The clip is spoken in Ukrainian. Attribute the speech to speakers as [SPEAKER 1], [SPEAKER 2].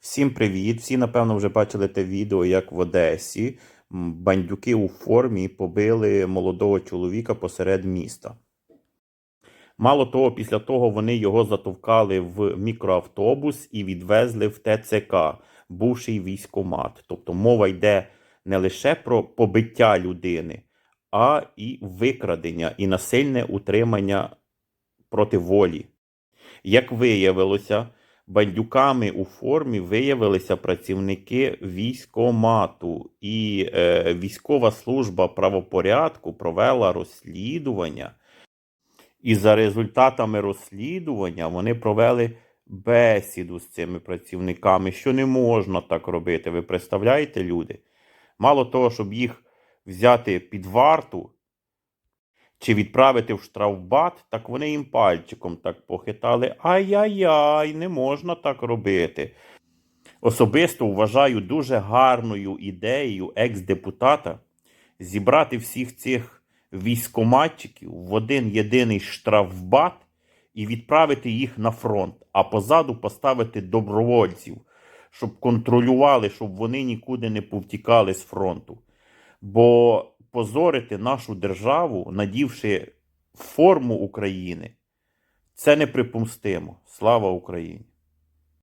[SPEAKER 1] Всім привіт! Всі, напевно, вже бачили те відео, як в Одесі бандюки у формі побили молодого чоловіка посеред міста. Мало того, після того вони його затовкали в мікроавтобус і відвезли в ТЦК, бувший військомат. Тобто мова йде не лише про побиття людини, а і викрадення і насильне утримання проти волі. Як виявилося, бандюками у формі виявилися працівники військомату, і е, військова служба правопорядку провела розслідування. І за результатами розслідування вони провели бесіду з цими працівниками, що не можна так робити. Ви представляєте, люди? Мало того, щоб їх взяти під варту чи відправити в штрафбат, так вони їм пальчиком так похитали. Ай-яй-яй, не можна так робити. Особисто вважаю дуже гарною ідеєю екс-депутата зібрати всіх цих військоматчиків в один єдиний штрафбат і відправити їх на фронт, а позаду поставити добровольців, щоб контролювали, щоб вони нікуди не повтікали з фронту. Бо позорити нашу державу, надівши форму України, це неприпустимо. Слава Україні!